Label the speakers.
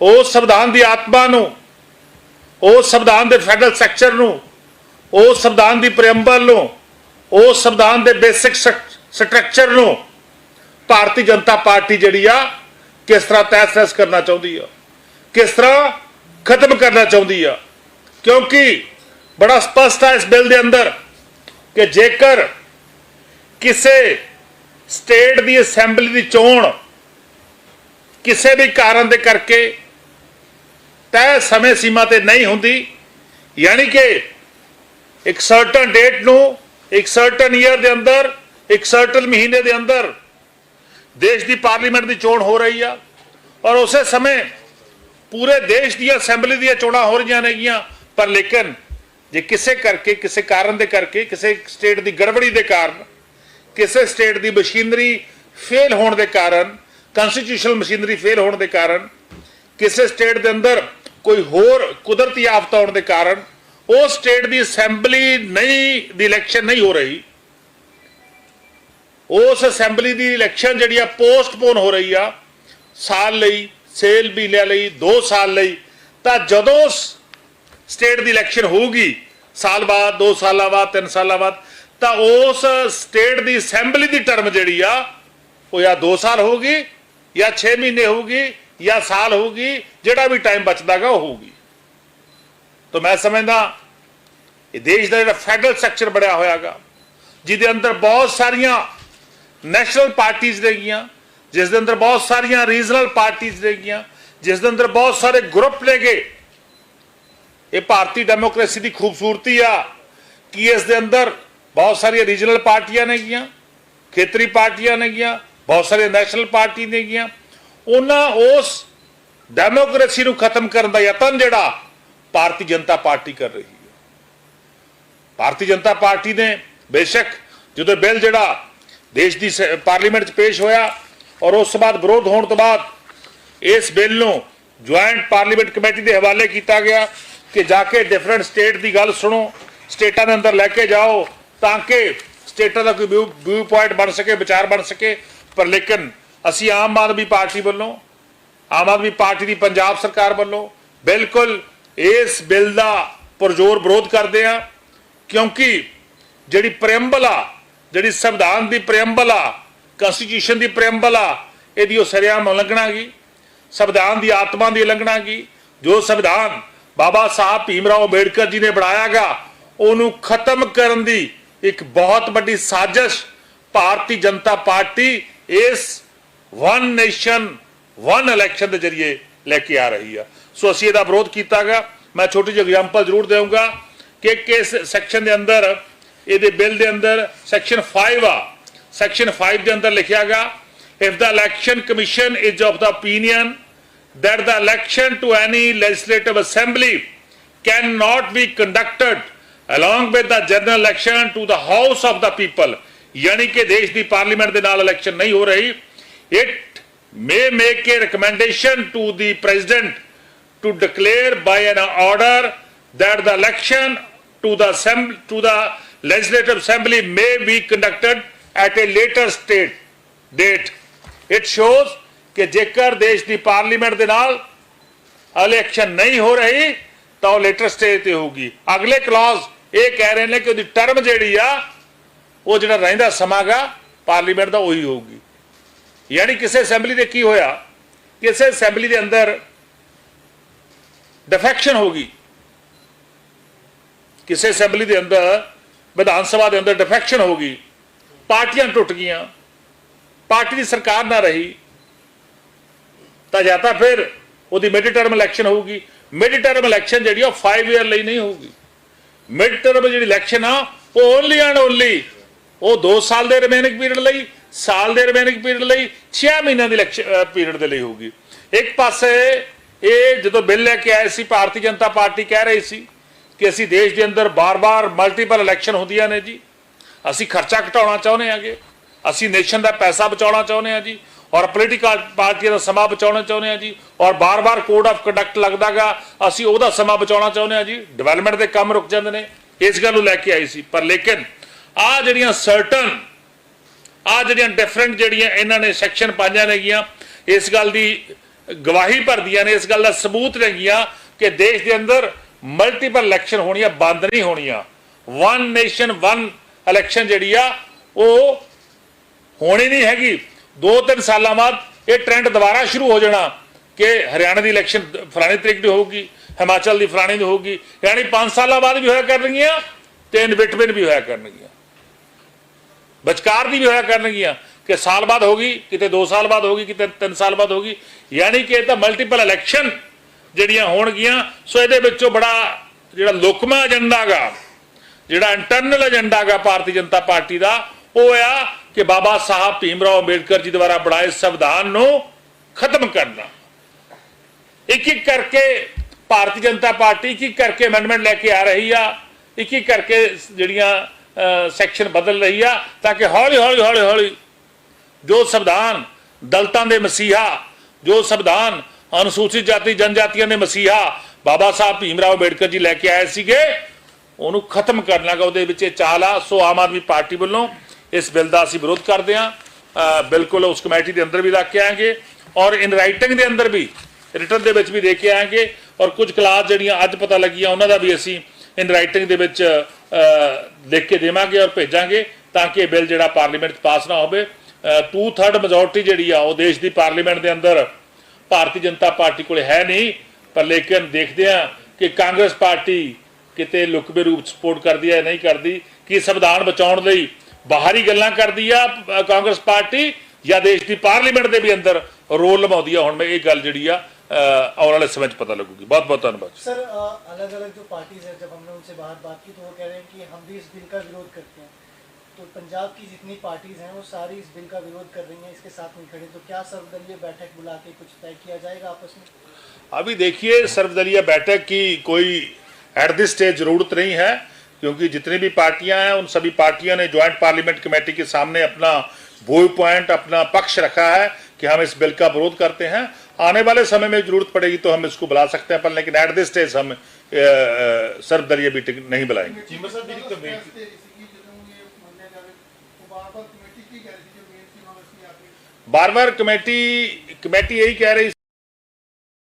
Speaker 1: ਉਸ ਸੰਵਿਧਾਨ ਦੀ ਆਤਮਾ ਨੂੰ ਉਸ ਸੰਵਿਧਾਨ ਦੇ ਫੈਡਰਲ ਸਟਰਕਚਰ ਨੂੰ ਉਸ ਸੰਵਿਧਾਨ ਦੀ ਪ੍ਰੀਐਮਬਲ ਨੂੰ ਉਸ ਸੰਵਿਧਾਨ ਦੇ ਬੇਸਿਕ ਸਟਰਕਚਰ ਨੂੰ ਭਾਰਤੀ ਜਨਤਾ ਪਾਰਟੀ ਜਿਹੜੀ ਆ ਕਿਸ ਤਰ੍ਹਾਂ ਤਹਿਸ ਕਰਨਾ ਚਾਹੁੰਦੀ ਆ, ਕਿਸ ਤਰ੍ਹਾਂ ਖਤਮ ਕਰਨਾ ਚਾਹੁੰਦੀ ਆ। ਕਿਉਂਕਿ ਬੜਾ ਸਪਸ਼ਟ ਹੈ ਇਸ ਬਿੱਲ ਦੇ ਅੰਦਰ ਕਿ ਜੇਕਰ ਕਿਸੇ ਸਟੇਟ ਦੀ ਅਸੈਂਬਲੀ ਦੀ ਚੋਣ ਕਿਸੇ ਵੀ ਕਾਰਨ ਦੇ ਕਰਕੇ ਤੈਅ ਸਮੇਂ ਸੀਮਾ ਤੇ ਨਹੀਂ ਹੁੰਦੀ। ਯਾਨੀ ਕਿ ਇੱਕ ਸਰਟਨ ਡੇਟ ਨੂੰ ਇੱਕ ਸਰਟਨ ਈਅਰ ਦੇ ਅੰਦਰ, ਇੱਕ ਸਰਟਨ ਮਹੀਨੇ ਦੇ ਅੰਦਰ ਦੇਸ਼ ਦੀ ਪਾਰਲੀਮੈਂਟ ਦੀ ਚੋਣ ਹੋ ਰਹੀ ਆ। ਔਰ ਉਸੇ ਸਮੇਂ ਪੂਰੇ ਦੇਸ਼ ਦੀਆਂ ਅਸੈਂਬਲੀ ਦੀਆਂ ਚੋਣਾਂ ਹੋ ਰਹੀਆਂ ਨੇਗੀਆਂ। ਪਰ ਲੇਕਿਨ ਜੇ ਕਿਸੇ ਕਰਕੇ, ਕਿਸੇ ਕਾਰਨ ਦੇ ਕਰਕੇ, ਕਿਸੇ ਸਟੇਟ ਦੀ ਗੜਬੜੀ ਦੇ ਕਾਰਨ, ਕਿਸੇ ਸਟੇਟ ਦੀ ਮਸ਼ੀਨਰੀ ਫੇਲ ਹੋਣ ਦੇ ਕਾਰਨ ਕਨਸਟੀਟਿਊਸ਼ਨਲ ਮਸ਼ੀਨਰੀ ਫੇਲ ਹੋਣ ਦੇ ਕਾਰਨ ਕਿਸੇ ਸਟੇਟ ਦੇ ਅੰਦਰ ਕੋਈ ਹੋਰ ਕੁਦਰਤੀ ਆਫਤ ਆਉਣ ਦੇ ਕਾਰਨ ਉਹ ਸਟੇਟ ਦੀ ਅਸੈਂਬਲੀ ਨਹੀਂ, ਦੀ ਇਲੈਕਸ਼ਨ ਨਹੀਂ ਹੋ ਰਹੀ। ਉਸ ਅਸੈਂਬਲੀ ਦੀ ਇਲੈਕਸ਼ਨ ਜਿਹੜੀ ਆ ਪੋਸਟਪੋਨ ਹੋ ਰਹੀ ਆ, ਸਾਲ ਲਈ, ਸੇਲ ਮਹੀਨਿਆਂ ਲਈ 2 ਸਾਲ ਲਈ, ਤਾਂ ਜਦੋਂ ਸਟੇਟ ਦੀ ਇਲੈਕਸ਼ਨ ਹੋਊਗੀ, ਸਾਲ ਬਾਅਦ 2 ਸਾਲਾਂ ਬਾਅਦ 3 ਸਾਲਾਂ ਬਾਅਦ, ਤਾਂ ਉਸ ਸਟੇਟ ਦੀ ਅਸੈਂਬਲੀ ਦੀ ਟਰਮ ਜਿਹੜੀ ਆ, ਉਹ ਜਾਂ 2 ਸਾਲ ਹੋਊਗੀ ਜਾਂ 6 ਮਹੀਨੇ ਹੋਊਗੀ ਜਾਂ ਸਾਲ ਹੋਊਗੀ, ਜਿਹੜਾ ਵੀ ਟਾਈਮ ਬਚਦਾਗਾ ਉਹ ਹੋਊਗੀ। ਤਾਂ ਮੈਂ ਸਮਝਦਾ, ਇਹ ਦੇਸ਼ ਦਾ ਜਿਹੜਾ ਫੈਡਰਲ ਸਟਰਕਚਰ ਬਣਿਆ ਹੋਇਆਗਾ, ਜਿਹਦੇ ਅੰਦਰ ਬਹੁਤ ਸਾਰੀਆਂ ਨੈਸ਼ਨਲ ਪਾਰਟੀਆਂ ਰਹੇਗੀਆਂ, ਜਿਸ ਦੇ ਅੰਦਰ ਬਹੁਤ ਸਾਰੀਆਂ ਰੀਜਨਲ ਪਾਰਟੀਆਂ ਰਹੇਗੀਆਂ, ਜਿਸ ਦੇ ਅੰਦਰ ਬਹੁਤ ਸਾਰੇ ਗਰੁੱਪ ਨੇਗੇ। ਇਹ ਭਾਰਤੀ ਡੈਮੋਕ੍ਰੇਸੀ ਦੀ ਖੂਬਸੂਰਤੀ ਆ ਕਿ ਇਸ ਦੇ ਅੰਦਰ ਬਹੁਤ ਸਾਰੀਆਂ ਰੀਜਨਲ ਪਾਰਟੀਆਂ ਨੇਗੀਆਂ, ਖੇਤਰੀ ਪਾਰਟੀਆਂ ਨੇਗੀਆਂ, ਬਹੁਤ ਸਾਰੀਆਂ ਨੈਸ਼ਨਲ ਪਾਰਟੀ ਨੇਗੀਆਂ। ਉਹਨਾਂ ਉਸ ਡੈਮੋਕ੍ਰੇਸੀ ਨੂੰ ਖਤਮ ਕਰਨ ਦਾ ਯਤਨ ਜਿਹੜਾ ਭਾਰਤੀ ਜਨਤਾ ਪਾਰਟੀ ਕਰ ਰਹੀ ਹੈ। ਭਾਰਤੀ ਜਨਤਾ ਪਾਰਟੀ ਨੇ ਬੇਸ਼ੱਕ ਜਦੋਂ ਬਿੱਲ ਜਿਹੜਾ ਦੇਸ਼ ਦੀ ਸ- ਪਾਰਲੀਮੈਂਟ 'ਚ ਪੇਸ਼ ਹੋਇਆ ਔਰ ਉਸ ਤੋਂ ਬਾਅਦ ਵਿਰੋਧ ਹੋਣ ਤੋਂ ਬਾਅਦ ਇਸ ਬਿੱਲ ਨੂੰ ਜੁਆਇੰਟ ਪਾਰਲੀਮੈਂਟ ਕਮੇਟੀ ਦੇ ਹਵਾਲੇ ਕੀਤਾ ਗਿਆ ਕਿ ਜਾ ਕੇ ਡਿਫਰੈਂਟ ਸਟੇਟ ਦੀ ਗੱਲ ਸੁਣੋ, ਸਟੇਟਾਂ ਦੇ ਅੰਦਰ ਲੈ ਕੇ ਜਾਓ ਤਾਂ ਕਿ ਸਟੇਟਾਂ ਦਾ ਕੋਈ ਵਿਊ ਪੁਆਇੰਟ ਬਣ ਸਕੇ, ਵਿਚਾਰ ਬਣ ਸਕੇ, ਪਰ ਲੇਕਿਨ ਅਸੀਂ ਆਮ ਆਦਮੀ ਪਾਰਟੀ ਵੱਲੋਂ, ਆਮ ਆਦਮੀ ਪਾਰਟੀ ਦੀ ਪੰਜਾਬ ਸਰਕਾਰ ਵੱਲੋਂ ਬਿਲਕੁਲ ਇਸ ਬਿੱਲ ਦਾ ਪੁਰਜ਼ੋਰ ਵਿਰੋਧ ਕਰਦੇ ਆ ਕਿਉਂਕਿ ਜਿਹੜੀ ਪ੍ਰੀਐਮਬਲ ਆ ਜਿਹੜੀ ਸੰਵਿਧਾਨ ਦੀ ਪ੍ਰੀਐਮਬਲ ਆ ਕਨਸਟੀਟਿਊਸ਼ਨ ਦੀ ਪ੍ਰੀਐਮਬਲ ਆ ਇਹਦੀ ਉਹ ਸਰਿਆਮ ਉਲੰਘਣਾ ਗਈ ਸੰਵਿਧਾਨ ਦੀ ਆਤਮਾ ਦੀ ਉਲੰਘਣਾ ਗਈ ਜੋ ਸੰਵਿਧਾਨ ਬਾਬਾ ਸਾਹਿਬ ਭੀਮਰਾਓ ਅੰਬੇਡਕਰ ਜੀ ਨੇ ਬਣਾਇਆਗਾ, ਉਹਨੂੰ ਖਤਮ ਕਰਨ ਦੀ ਇੱਕ ਬਹੁਤ ਵੱਡੀ ਸਾਜ਼ਿਸ਼ ਭਾਰਤੀ ਜਨਤਾ ਪਾਰਟੀ ਇਸ ਵਨ ਨੇਸ਼ਨ ਵਨ ਇਲੈਕਸ਼ਨ ਦੇ ਜ਼ਰੀਏ ਲੈ ਕੇ ਆ ਰਹੀ ਆ ਸੋ ਅਸੀਂ ਇਹਦਾ ਵਿਰੋਧ ਕੀਤਾਗਾ ਮੈਂ ਛੋਟੀ ਜਿਹੀ ਐਗਜ਼ਾਮਪਲ ਜ਼ਰੂਰ ਦੇਵਾਂਗਾ ਕਿ ਕਿਸ ਸੈਕਸ਼ਨ ਦੇ ਅੰਦਰ ਇਹਦੇ ਬਿੱਲ ਦੇ ਅੰਦਰ ਸੈਕਸ਼ਨ 5 ਆ ਸੈਕਸ਼ਨ 5 ਦੇ ਅੰਦਰ ਲਿਖਿਆਗਾ if the election commission is of the opinion that the election to any legislative assembly cannot be conducted along with the general election to the house of the people ਯਾਨੀ ਕਿ ਦੇਸ਼ ਦੀ parliament ਦੇ ਨਾਲ election ਨਹੀਂ ਹੋ ਰਹੀ it may make a recommendation to the president to declare by an order that the election to the assembly to the legislative assembly may be conducted at a later state date it shows ਕਿ ਜੇਕਰ ਦੇਸ਼ ਦੀ parliament ਦੇ ਨਾਲ election ਨਹੀਂ ਹੋ ਰਹੀ ਤਾਂ ਉਹ ਲੇਟਰ ਸਟੇਜ ਤੇ ਹੋਊਗੀ ਅਗਲੇ ਕਲਾਜ਼ ਇਹ ਕਹਿ ਰਹੇ ਨੇ ਕਿ ਉਹਦੀ ਟਰਮ ਜਿਹੜੀ ਆ ਉਹ ਜਿਹੜਾ ਰਹਿੰਦਾ ਸਮਾਗਾ ਪਾਰਲੀਮੈਂਟ ਦਾ ਉਹੀ ਹੋਊਗੀ ਯਾਨੀ ਕਿਸੇ ਅਸੈਂਬਲੀ ਦੇ ਕੀ ਹੋਇਆ? ਕਿਸੇ ਅਸੈਂਬਲੀ ਦੇ ਅੰਦਰ ਡਿਫੈਕਸ਼ਨ ਹੋ ਗਈ। ਕਿਸੇ ਅਸੈਂਬਲੀ ਦੇ ਅੰਦਰ, ਵਿਧਾਨ ਸਭਾ ਦੇ ਅੰਦਰ ਡਿਫੈਕਸ਼ਨ ਹੋ ਗਈ। ਪਾਰਟੀਆਂ ਟੁੱਟ ਗਈਆਂ। ਪਾਰਟੀ ਦੀ ਸਰਕਾਰ ਨਾ ਰਹੀ। ਤਾਂ ਜਾਂ ਤਾਂ ਫਿਰ ਉਹਦੀ ਮਿਡ ਟਰਮ ਇਲੈਕਸ਼ਨ ਹੋਊਗੀ। ਮਿਡ ਟਰਮ ਇਲੈਕਸ਼ਨ ਜਿਹੜੀ ਆ 5 ਇਅਰ ਲਈ ਨਹੀਂ ਹੋਊਗੀ। ਮਿਡ ਟਰਮ ਜਿਹੜੀ ਇਲੈਕਸ਼ਨ ਆ, ਉਹ ਓਨਲੀ ਐਂਡ ਓਨਲੀ ਉਹ 2 ਸਾਲ ਦੇ ਰਿਮੇਨਿੰਗ ਪੀਰੀਅਡ ਲਈ ਸਾਲ ਦੇ ਰਿਮੇਨਿੰਗ ਪੀਰੀਅਡ ਲਈ 6 ਮਹੀਨਿਆਂ ਦੀ ਇਲੈਕਸ਼ਨ ਪੀਰੀਅਡ ਦੇ ਲਈ ਹੋਊਗੀ। ਇੱਕ ਪਾਸੇ ਇਹ ਜਦੋਂ ਬਿੱਲ ਲੈ ਕੇ ਆਏ ਸੀ, ਭਾਰਤੀ ਜਨਤਾ ਪਾਰਟੀ ਕਹਿ ਰਹੀ ਸੀ ਕਿ ਅਸੀਂ ਦੇਸ਼ ਦੇ ਅੰਦਰ ਬਾਰ-ਬਾਰ ਮਲਟੀਪਲ ਇਲੈਕਸ਼ਨ ਹੁੰਦੀਆਂ ਨੇ ਜੀ। ਅਸੀਂ ਖਰਚਾ ਘਟਾਉਣਾ ਚਾਹੁੰਦੇ ਹਾਂਗੇ। ਅਸੀਂ ਨੇਸ਼ਨ ਦਾ ਪੈਸਾ ਬਚਾਉਣਾ ਚਾਹੁੰਦੇ ਹਾਂ ਜੀ। ਔਰ ਪੋਲੀਟੀਕਲ ਪਾਰਟੀਆਂ ਦਾ ਸਮਾਂ ਬਚਾਉਣਾ ਚਾਹੁੰਦੇ ਹਾਂ ਜੀ। ਔਰ ਬਾਰ-ਬਾਰ ਕੋਡ ਆਫ ਕੰਡਕਟ ਲੱਗਦਾਗਾ। ਅਸੀਂ ਉਹਦਾ ਸਮਾਂ ਬਚਾਉਣਾ ਚਾਹੁੰਦੇ ਹਾਂ ਜੀ। ਡਿਵੈਲਪਮੈਂਟ ਦੇ ਕੰਮ ਰੁਕ ਜਾਂਦੇ ਨੇ। ਇਸ ਗੱਲ ਨੂੰ ਲੈ ਕੇ ਆਈ ਸੀ। ਪਰ ਲੇਕਿਨ ਆ ਜਿਹੜੀਆਂ ਸਰਟਨ ਆ ਜਿਹੜੀਆਂ ਡਿਫਰੈਂਟ ਜਿਹੜੀਆਂ ਇਹਨਾਂ ਨੇ ਸੈਕਸ਼ਨ ਪਾਈਆਂ ਨੇਗੀਆਂ, ਇਸ ਗੱਲ ਦੀ ਗਵਾਹੀ ਭਰਦੀਆਂ ਨੇ, ਇਸ ਗੱਲ ਦਾ ਸਬੂਤ ਨੇਗੀਆਂ ਕਿ ਦੇਸ਼ ਦੇ ਅੰਦਰ ਮਲਟੀਪਲ ਇਲੈਕਸ਼ਨ ਹੋਣੀਆਂ, ਬੰਦ ਨਹੀਂ ਹੋਣੀਆਂ। ਵਨ ਨੇਸ਼ਨ ਵਨ ਇਲੈਕਸ਼ਨ ਜਿਹੜੀ ਆ, ਉਹ ਹੋਣੀ ਨਹੀਂ ਹੈਗੀ। ਦੋ ਤਿੰਨ ਸਾਲਾਂ ਬਾਅਦ ਇਹ ਟ੍ਰੈਂਡ ਦੁਬਾਰਾ ਸ਼ੁਰੂ ਹੋ ਜਾਣਾ ਕਿ ਹਰਿਆਣਾ ਦੀ ਇਲੈਕਸ਼ਨ ਫਲਾਣੀ ਤਰੀਕ ਦੀ ਹੋਊਗੀ, ਹਿਮਾਚਲ ਦੀ ਫਲਾਣੀ ਦੀ ਹੋਊਗੀ। ਯਾਨੀ 5 ਸਾਲਾਂ ਬਾਅਦ ਵੀ ਹੋਇਆ ਕਰਨਗੀਆਂ ਤੇ ਇਨ ਬਿਟਵੀਨ ਵੀ ਹੋਇਆ ਕਰਨਗੀਆਂ। ਵਿਚਕਾਰ ਦੀ ਵੀ ਹੋਇਆ ਕਰਨਗੀਆਂ ਕਿ ਸਾਲ ਬਾਅਦ ਹੋਗੀ ਕਿਤੇ 2 ਸਾਲ ਬਾਅਦ ਹੋਗੀ ਕਿਤੇ 3 ਸਾਲ ਬਾਅਦ ਹੋਗੀ ਯਾਨੀ ਕਿ ਇਹ ਤਾਂ ਮਲਟੀਪਲ ਇਲੈਕਸ਼ਨ ਜਿਹੜੀਆਂ ਹੋਣਗੀਆਂ, ਸੋ ਇਹਦੇ ਵਿੱਚੋਂ ਬੜਾ ਜਿਹੜਾ ਲੋਕਮਾ ਏਜੰਡਾ ਜਿਹੜਾ ਇੰਟਰਨਲ ਏਜੰਡਾ ਗਾ ਭਾਰਤੀ ਜਨਤਾ ਪਾਰਟੀ ਦਾ, ਉਹ ਆ ਕਿ ਬਾਬਾ ਸਾਹਿਬ ਭੀਮਰਾਓ ਅੰਬੇਡਕਰ ਜੀ ਦੁਆਰਾ ਬਣਾਏ ਸੰਵਿਧਾਨ ਨੂੰ ਖਤਮ ਕਰਨਾ। ਇੱਕ ਇੱਕ ਕਰਕੇ ਭਾਰਤੀ ਜਨਤਾ ਪਾਰਟੀ ਇੱਕ ਇੱਕ ਕਰਕੇ ਅਮੈਂਡਮੈਂਟ ਲੈ ਕੇ ਆ ਰਹੀ ਆ ਇੱਕ ਇੱਕ ਕਰਕੇ ਜਿਹੜੀਆਂ ਸੈਕਸ਼ਨ ਬਦਲ ਰਹੀ ਆ ਤਾਂ ਕਿ ਹੌਲੀ ਹੌਲੀ ਹੌਲੀ ਹੌਲੀ ਜੋ ਸੰਵਿਧਾਨ ਦਲਤਾਂ ਦੇ ਮਸੀਹਾ, ਜੋ ਸੰਵਿਧਾਨ ਅਨੁਸੂਚਿਤ ਜਾਤੀ, ਜਨਜਾਤੀਆਂ ਦੇ ਮਸੀਹਾ ਬਾਬਾ ਸਾਹਿਬ ਭੀਮ ਰਾਓ ਅੰਬੇਡਕਰ ਜੀ ਲੈ ਕੇ ਆਏ ਸੀਗੇ, ਉਹਨੂੰ ਖਤਮ ਕਰਨਾ ਗਾ, ਉਹਦੇ ਵਿੱਚ ਇਹ ਚਾਲ ਆ। ਸੋ ਆਮ ਆਦਮੀ ਪਾਰਟੀ ਵੱਲੋਂ ਇਸ ਬਿੱਲ ਦਾ ਅਸੀਂ ਵਿਰੋਧ ਕਰਦੇ ਹਾਂ। ਬਿਲਕੁਲ ਉਸ ਕਮੇਟੀ ਦੇ ਅੰਦਰ ਵੀ ਰੱਖ ਕੇ ਆਏਗੇ ਔਰ ਇਨ ਰਾਈਟਿੰਗ ਦੇ ਅੰਦਰ ਵੀ ਰਿਟਰਨ ਦੇ ਵਿੱਚ ਵੀ ਦੇ ਕੇ ਆਏਗੇ ਔਰ ਕੁਝ ਕਲਾਸ ਜਿਹੜੀਆਂ ਅੱਜ ਪਤਾ ਲੱਗੀਆਂ, ਉਹਨਾਂ ਦਾ ਵੀ ਅਸੀਂ ਇਨ ਰਾਈਟਿੰਗ ਦੇ ਵਿੱਚ ਲਿਖ ਕੇ ਦੇਵਾਂਗੇ ਔਰ ਭੇਜਾਂਗੇ ਤਾਂ ਕਿ ਇਹ ਬਿੱਲ ਜਿਹੜਾ ਪਾਰਲੀਮੈਂਟ 'ਚ ਪਾਸ ਨਾ ਹੋਵੇ। 2/3 ਮੈਜੋਰਟੀ ਜਿਹੜੀ ਆ, ਉਹ ਦੇਸ਼ ਦੀ ਪਾਰਲੀਮੈਂਟ ਦੇ ਅੰਦਰ ਭਾਰਤੀ ਜਨਤਾ ਪਾਰਟੀ ਕੋਲ ਹੈ ਨਹੀਂ, ਪਰ ਲੇਕਿਨ ਦੇਖਦੇ ਆ ਕਿ ਕਾਂਗਰਸ ਪਾਰਟੀ ਕਿਤੇ ਲੁਕਵੇ ਰੂਪ ਚ ਸਪੋਰਟ ਕਰਦੀ ਹੈ ਨਹੀਂ ਕਰਦੀ, ਕਿ ਸੰਵਿਧਾਨ ਬਚਾਉਣ ਲਈ ਬਾਹਰੀ ਗੱਲਾਂ ਕਰਦੀ ਆ ਕਾਂਗਰਸ ਪਾਰਟੀ ਜਾਂ ਦੇਸ਼ ਦੀ ਪਾਰਲੀਮੈਂਟ ਦੇ ਵੀ ਅੰਦਰ ਰੋਲ ਨਿਭਾਉਂਦੀ ਆ। ਹੁਣ ਮੈਂ ਇਹ ਗੱਲ ਜਿਹੜੀ ਆ आने समय तो पता लगेगी। बहुत बहुत धन्यवाद
Speaker 2: सर अलग अलग जो पार्टीज़ है जब हमने उनसे बाहर बात की तो वो कह रहे हैं कि हम भी इस बिल का विरोध करते हैं। तो पंजाब की जितनी पार्टीज़ हैं वो सारी इस बिल का विरोध कर रही हैं इसके साथ नहीं खड़े। तो क्या सर्वदलीय बैठक बुला के कुछ तय किया जाएगा आपस में?
Speaker 1: अभी देखिए सर्वदलीय बैठक की कोई एट दिस स्टेज ज़रूरत नहीं है क्योंकि जितनी भी पार्टियाँ हैं उन सभी पार्टियों ने ज्वाइंट पार्लियामेंट कमेटी के सामने अपना व्यू पॉइंट अपना पक्ष रखा है कि हम इस बिल का विरोध करते हैं। आने वाले समय में ज़रूरत पड़ेगी तो हम इसको बुला सकते हैं पर लेकिन एट दिस स्टेज हम सर्वदलीय मीटिंग नहीं बुलाएँगे। बार बार कमेटी कमेटी यही कह रही